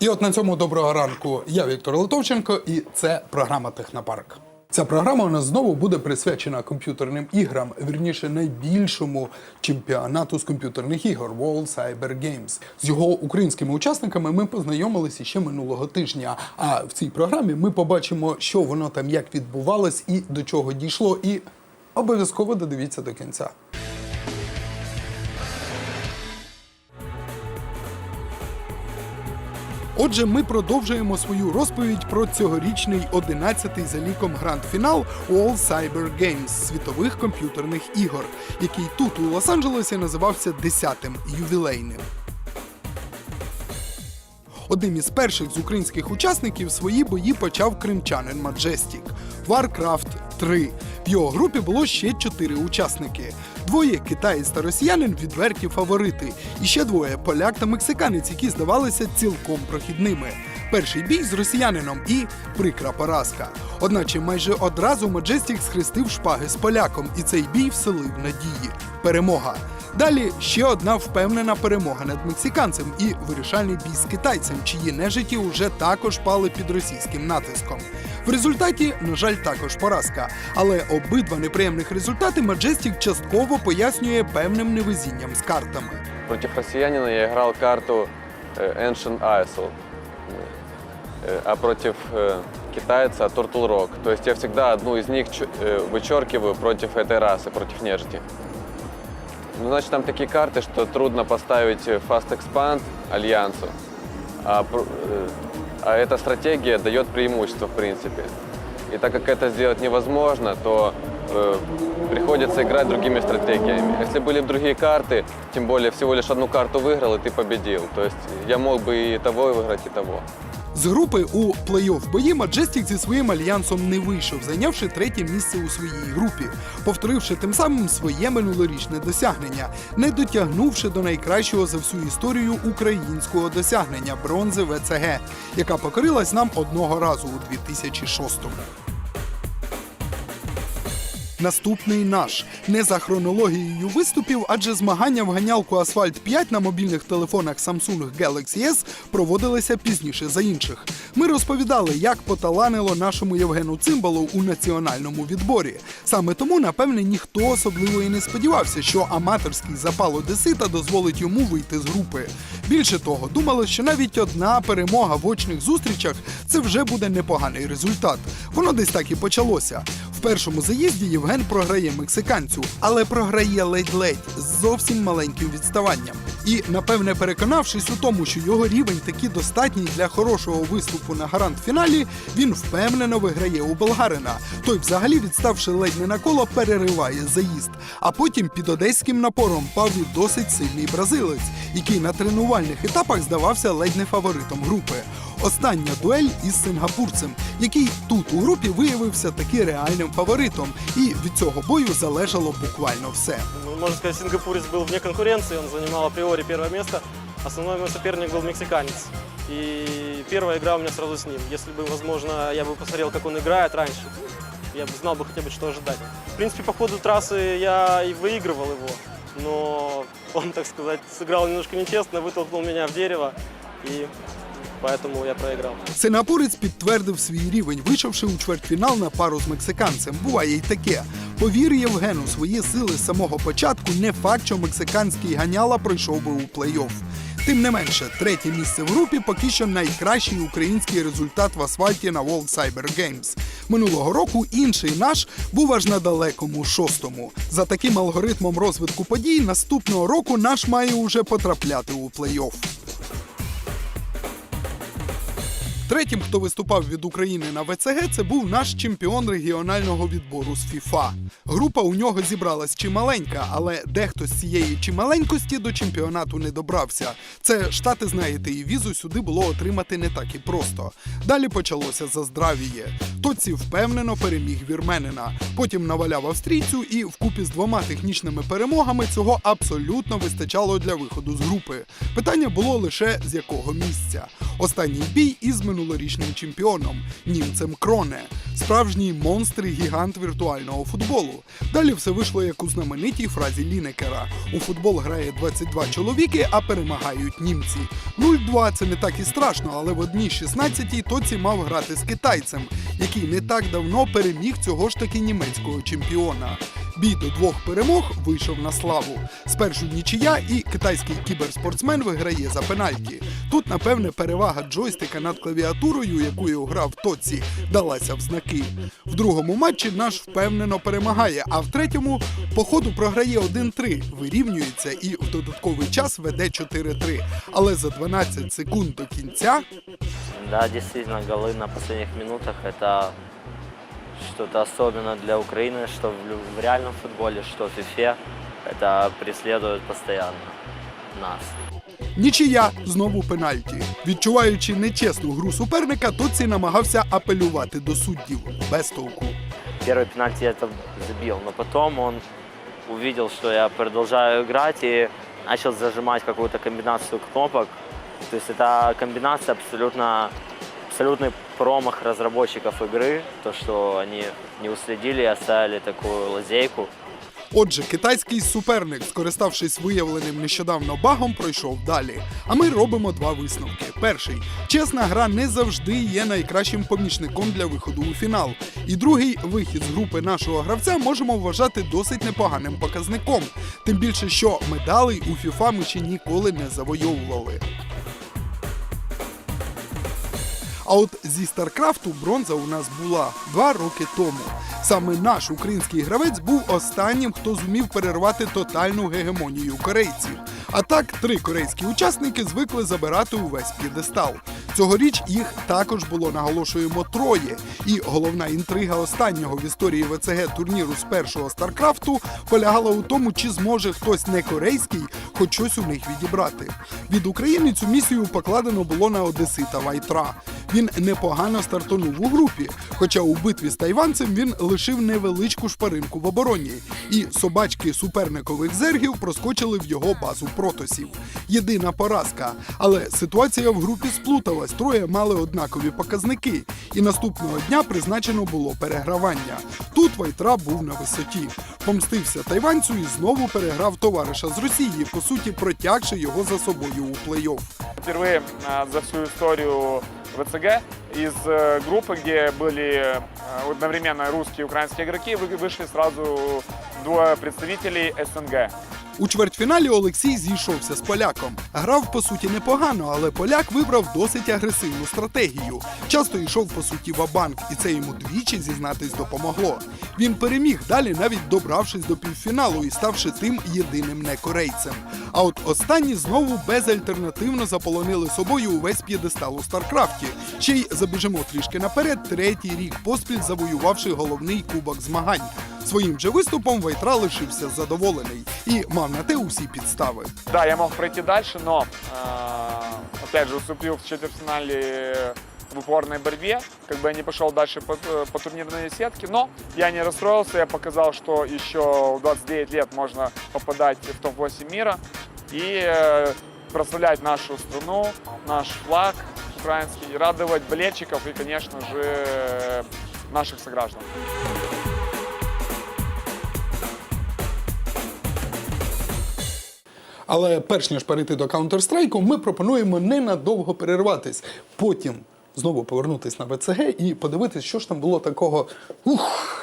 І от на цьому доброго ранку я Віктор Литовченко, і це програма Технопарк. Ця програма у нас знову буде присвячена комп'ютерним іграм, вірніше найбільшому чемпіонату з комп'ютерних ігор World Cyber Games. З його українськими учасниками ми познайомилися ще минулого тижня. А в цій програмі ми побачимо, що воно там як відбувалось і до чого дійшло. І обов'язково додивіться до кінця. Отже, ми продовжуємо свою розповідь про цьогорічний 11-й за ліком гранд-фінал All Cyber Games світових комп'ютерних ігор, який тут у Лос-Анджелесі називався 10-тим ювілейним. Одним із перших з українських учасників свої бої почав кримчанин Majestic Warcraft 3. В його групі було ще чотири учасники. Двоє китаєць та росіянин відверті фаворити. І ще двоє поляк та мексиканець, які здавалися цілком прохідними. Перший бій з росіянином і прикра поразка. Одначе майже одразу Маджестік схрестив шпаги з поляком, і цей бій вселив надії. Перемога. Далі ще одна впевнена перемога над мексиканцем і вирішальний бій з китайцем, чиї нежиті уже також пали під російським натиском. В результаті, на жаль, також поразка. Але обидва неприємних результати Маджестік частково пояснює певним невезінням з картами. Против россиянина я играл карту э, Ancient Isle, э, а против э, китайца Turtle Rock. То есть я всегда одну из них чу- э, вычеркиваю против этой расы, против нежити. Ну, значит, там такие карты, что трудно поставить Fast Expand Альянсу, а, э, а эта стратегия дает преимущество, в принципе. И так как это сделать невозможно, то э, приходится играть другими стратегиями. Если были бы другие карты, тем более всего лишь одну карту выиграл, и ты победил. То есть я мог бы и того выиграть, и того. З групи у плей-офф бої Маджестік зі своїм альянсом не вийшов, зайнявши третє місце у своїй групі, повторивши тим самим своє минулорічне досягнення, не дотягнувши до найкращого за всю історію українського досягнення бронзи ВЦГ, яка покорилась нам одного разу у 2006-му. Наступний наш не за хронологією виступів, адже змагання в ганялку Асфальт 5 на мобільних телефонах Samsung Galaxy S проводилися пізніше за інших. Ми розповідали, як поталанило нашому Євгену Цимбалу у національному відборі. Саме тому, напевне, ніхто особливо і не сподівався, що аматорський запал Одесита дозволить йому вийти з групи. Більше того, думали, що навіть одна перемога в очних зустрічах це вже буде непоганий результат. Воно десь так і почалося. В першому заїзді Євген програє мексиканцю, але програє ледь-ледь з зовсім маленьким відставанням. І, напевне, переконавшись у тому, що його рівень таки достатній для хорошого виступу на гарант-фіналі, він впевнено виграє у болгарина. Той, взагалі, відставши ледь не на коло, перериває заїзд. А потім під одеським напором пав і досить сильний бразилець, який на тренувальних етапах здавався ледь не фаворитом групи. Остання дуель із сингапурцем, який тут у групі виявився таки реальним фаворитом, і від цього бою залежало буквально все. Ну, Можно сказать, сингапурец был вне конкуренции, он занимал априори первое место. Основной мой соперник был мексиканец. И первая игра у меня сразу с ним. Если бы, возможно, я бы посмотрел, как он играет раньше, я бы знал бы хотя бы, что ожидать. В принципе, по ходу трассы я и выигрывал его, но он, так сказать, сыграл немножко нечестно, вытолкнул меня в дерево, и поэтому я проиграл. Сингапурець підтвердив свій рівень, вийшовши у чвертьфінал на пару з мексиканцем. Буває й таке. Повір Євгену, свої сили з самого початку не факт, що мексиканський ганяла пройшов би у плей-офф. Тим не менше, третє місце в групі поки що найкращий український результат в асфальті на World Cyber Games. Минулого року інший наш був аж на далекому шостому. За таким алгоритмом розвитку подій наступного року наш має уже потрапляти у плей-офф. Третім, хто виступав від України на ВЦГ, це був наш чемпіон регіонального відбору з ФІФА. Група у нього зібралась чималенька, але дехто з цієї чималенькості до чемпіонату не добрався. Це штати, знаєте, і візу сюди було отримати не так і просто. Далі почалося заздравіє. Тоці впевнено переміг вірменина. Потім наваляв австрійцю, і вкупі з двома технічними перемогами цього абсолютно вистачало для виходу з групи. Питання було лише з якого місця. Останній бій із минулорічним чемпіоном німцем Кроне, справжній монстр і гігант віртуального футболу. Далі все вийшло як у знаменитій фразі Лінекера: у футбол грає 22 чоловіки, а перемагають німці. 0-2 це не так і страшно, але в одній 16-й тоці мав грати з китайцем, який не так давно переміг цього ж таки німецького чемпіона. Бій до двох перемог вийшов на славу. Спершу нічия, і китайський кіберспортсмен виграє за пенальті. Тут, напевне, перевага джойстика над клавіатурою, якою грав Тоці, далася в знаки. В другому матчі наш впевнено перемагає, а в третьому по ходу програє 1-3, вирівнюється і в додатковий час веде 4-3. Але за 12 секунд до кінця Да, действительно, голы на последних минутах – это что-то особенное для Украины, что в, лю- в реальном футболе, что в FIFA. Это преследует постоянно нас. Нічия знову пенальті. Відчуваючи нечесну гру суперника, Тоці намагався апелювати до суддів без толку. Первый пенальти я это забил, но потом он увидел, что я продолжаю играть и начал зажимать какую-то комбинацию кнопок. То есть это комбинация абсолютно абсолютный промах разработчиков игры, то, что они не уследили и оставили такую лазейку. Отже, китайський суперник, скориставшись виявленим нещодавно багом, пройшов далі. А ми робимо два висновки. Перший чесна гра не завжди є найкращим помічником для виходу у фінал. І другий вихід з групи нашого гравця можемо вважати досить непоганим показником. Тим більше, що медалей у FIFA ми ще ніколи не завойовували. А от зі Старкрафту бронза у нас була два роки тому. Саме наш український гравець був останнім, хто зумів перервати тотальну гегемонію корейців. А так, три корейські учасники звикли забирати увесь п'єдестал. Цьогоріч їх також було наголошуємо троє. І головна інтрига останнього в історії ВЦГ турніру з першого Старкрафту полягала у тому, чи зможе хтось не корейський хоч щось у них відібрати. Від України цю місію покладено було на Одесита Вайтра. Він непогано стартонув у групі, хоча у битві з тайванцем він лишив невеличку шпаринку в обороні, і собачки суперникових зергів проскочили в його базу протосів. Єдина поразка. Але ситуація в групі сплуталась. Троє мали однакові показники, і наступного дня призначено було перегравання. Тут Вайтра був на висоті Помстився тайванцю і знову переграв товариша з Росії, по суті, протягши його за собою у плей-офф. Впервые а, за всю историю ВЦГ из э, группы, где были э, одновременно русские и украинские игроки, вы- вышли сразу двое представителей СНГ. У чвертьфіналі Олексій зійшовся з поляком. Грав по суті непогано, але поляк вибрав досить агресивну стратегію. Часто йшов по суті в-банк, і це йому двічі зізнатись допомогло. Він переміг далі, навіть добравшись до півфіналу і ставши тим єдиним некорейцем. А от останні знову безальтернативно заполонили собою увесь п'єдестал у Старкрафті. Ще й забіжимо трішки наперед, третій рік поспіль завоювавши головний кубок змагань. Своїм же виступом Вайтра лишився задоволений і мав на те усі підстави. Да, я мог пройти дальше, но, э, опять же, уступил в четвертьфинале в упорной борьбе, как бы я не пошел дальше по, э, по турнирной сетке, но я не расстроился, я показал, что еще в 29 лет можно попадать в топ-8 мира и э, прославлять нашу страну, наш флаг украинский, радовать болельщиков и, конечно же, э, наших сограждан. Але перш ніж перейти до Counter-Strike, ми пропонуємо ненадовго перерватись. Потім знову повернутись на ВЦГ і подивитись, що ж там було такого. Ух!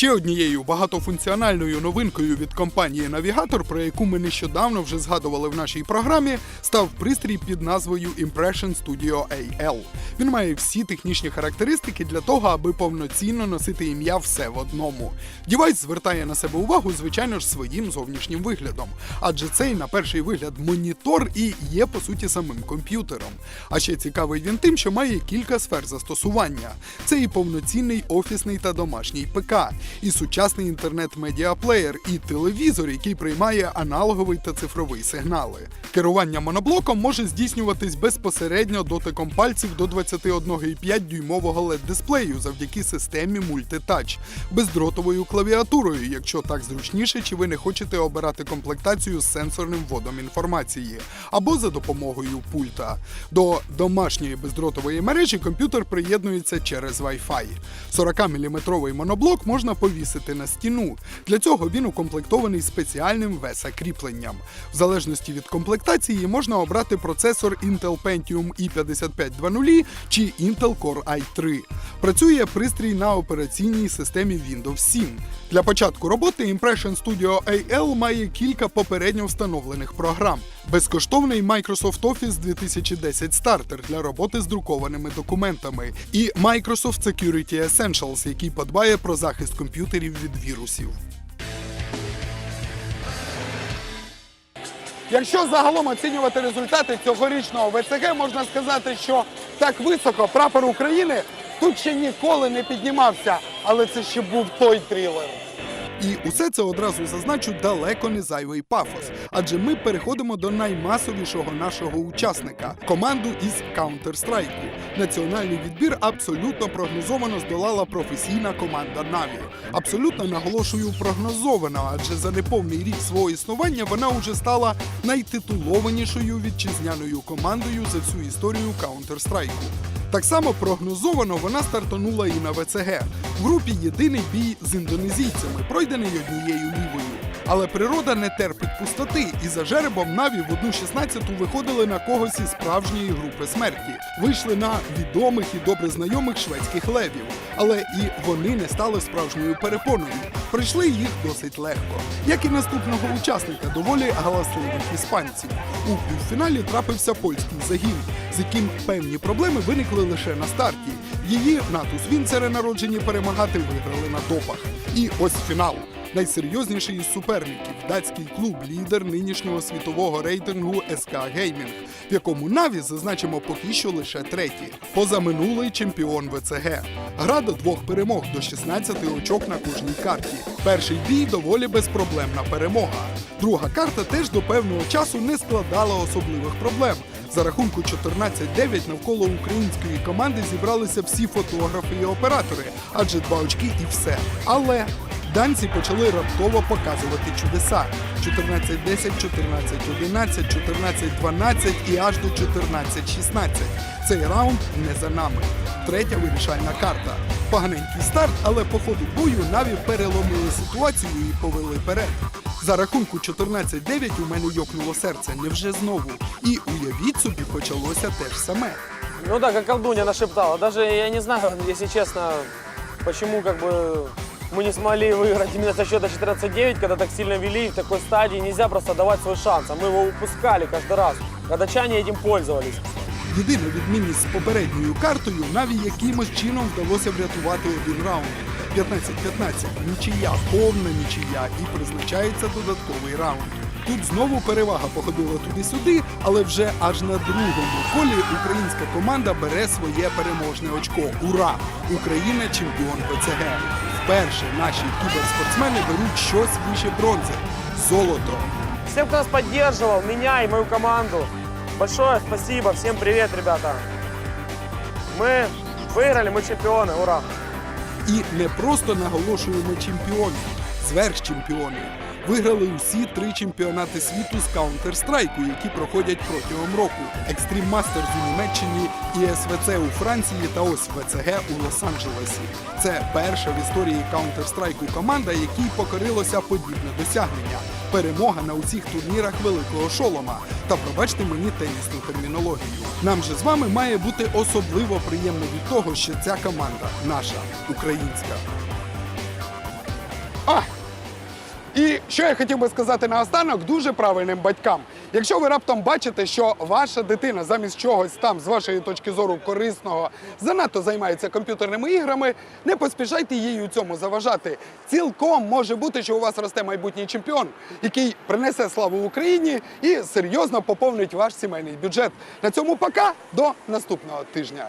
Ще однією багатофункціональною новинкою від компанії Navigator, про яку ми нещодавно вже згадували в нашій програмі, став пристрій під назвою Impression Studio AL. Він має всі технічні характеристики для того, аби повноцінно носити ім'я все в одному. Дівайс звертає на себе увагу, звичайно ж, своїм зовнішнім виглядом, адже цей на перший вигляд монітор і є по суті самим комп'ютером. А ще цікавий він тим, що має кілька сфер застосування. Це і повноцінний офісний та домашній ПК, і сучасний інтернет-медіаплеєр, і телевізор, який приймає аналоговий та цифровий сигнали. Керування моноблоком може здійснюватись безпосередньо дотиком пальців до 21,5 дюймового led дисплею завдяки системі мультитач, бездротовою клавіатурою, якщо так зручніше, чи ви не хочете обирати комплектацію з сенсорним вводом інформації, або за допомогою пульта. До домашньої бездротової мережі комп'ютер приєднується через Wi-Fi. 40-мм моноблок можна повісити на стіну. Для цього він укомплектований спеціальним веса кріпленням. В залежності від комплектації можна обрати процесор Intel Pentium i5520 чи Intel Core i3. Працює пристрій на операційній системі Windows 7. Для початку роботи Impression Studio AL має кілька попередньо встановлених програм. Безкоштовний Microsoft Office 2010 Starter для роботи з друкованими документами і Microsoft Security Essentials, який подбає про захист комп'ютерів від вірусів. Якщо загалом оцінювати результати цьогорічного ВЦГ, можна сказати, що так високо прапор України тут ще ніколи не піднімався, але це ще був той трилер. І усе це одразу зазначу далеко не зайвий пафос, адже ми переходимо до наймасовішого нашого учасника команду із Counter-Strike. Національний відбір абсолютно прогнозовано здолала професійна команда Na'Vi. Абсолютно наголошую прогнозовано, адже за неповний рік свого існування вона вже стала найтитулованішою вітчизняною командою за всю історію Counter-Strike. Так само прогнозовано вона стартанула і на ВЦГ. В групі єдиний бій з індонезійцями, пройдений однією лівою. Але природа не терпить пустоти, і за жеребом Наві в одну 16-ту виходили на когось із справжньої групи смерті. Вийшли на відомих і добре знайомих шведських левів. Але і вони не стали справжньою перепоною. Прийшли їх досить легко. Як і наступного учасника, доволі галасливих іспанців. У півфіналі трапився польський загін, з яким певні проблеми виникли лише на старті. Її Натус Вінцери народжені перемагати виграли на допах. І ось фінал. Найсерйозніший із суперників датський клуб, лідер нинішнього світового рейтингу СК Геймінг, в якому Наві зазначимо поки що лише третій. Позаминулий чемпіон ВЦГ. Гра до двох перемог до 16 очок на кожній карті. Перший бій доволі безпроблемна перемога. Друга карта теж до певного часу не складала особливих проблем. За рахунку 14-9 навколо української команди зібралися всі фотографи і оператори, адже два очки і все. Але данці почали раптово показувати чудеса: 14-10, 14-11, 14-12 і аж до 14-16. Цей раунд не за нами. Третя вирішальна карта. Поганенький старт, але по ходу бою Наві переломили ситуацію і повели перед. За рахунку 14-9 у мене йокнуло серце. Невже знову? І уявіть собі, почалося те ж саме. Ну да, как колдунья нашептала. Даже я не знаю, если честно, почему как бы мы не смогли выиграть именно со счета 14-9, когда так сильно вели. В такой стадии нельзя просто давать свой шанс. А мы его упускали каждый раз. А датчане этим пользовались. Єдина відмінність з попередньою картою Наві якимось чином вдалося врятувати один раунд. 15-15. Нічия, повна нічия і призначається додатковий раунд. Тут знову перевага походила туди-сюди, але вже аж на другому колі українська команда бере своє переможне очко. Ура! Україна чемпіон ПЦГ. Вперше наші кіберспортсмени беруть щось вище бронзи. Золото. Всем, кто нас поддерживал, меня и мою команду, большое спасибо. Всем привет, ребята. Мы выиграли, мы чемпионы. Ура! І не просто наголошуємо чемпіонів, зверхчемпіони. Виграли усі три чемпіонати світу з Counter-Strike, які проходять протягом року. Extreme Masters у Німеччині, ІСВЦ у Франції та ось ВЦГ у Лос-Анджелесі. Це перша в історії Counter-Strike команда, якій покорилося подібне досягнення. Перемога на усіх турнірах великого шолома. Та пробачте мені тенісну термінологію. Нам же з вами має бути особливо приємно від того, що ця команда наша, українська. Що я хотів би сказати наостанок дуже правильним батькам. Якщо ви раптом бачите, що ваша дитина замість чогось там, з вашої точки зору корисного, занадто займається комп'ютерними іграми, не поспішайте їй у цьому заважати. Цілком може бути, що у вас росте майбутній чемпіон, який принесе славу Україні і серйозно поповнить ваш сімейний бюджет. На цьому пока до наступного тижня.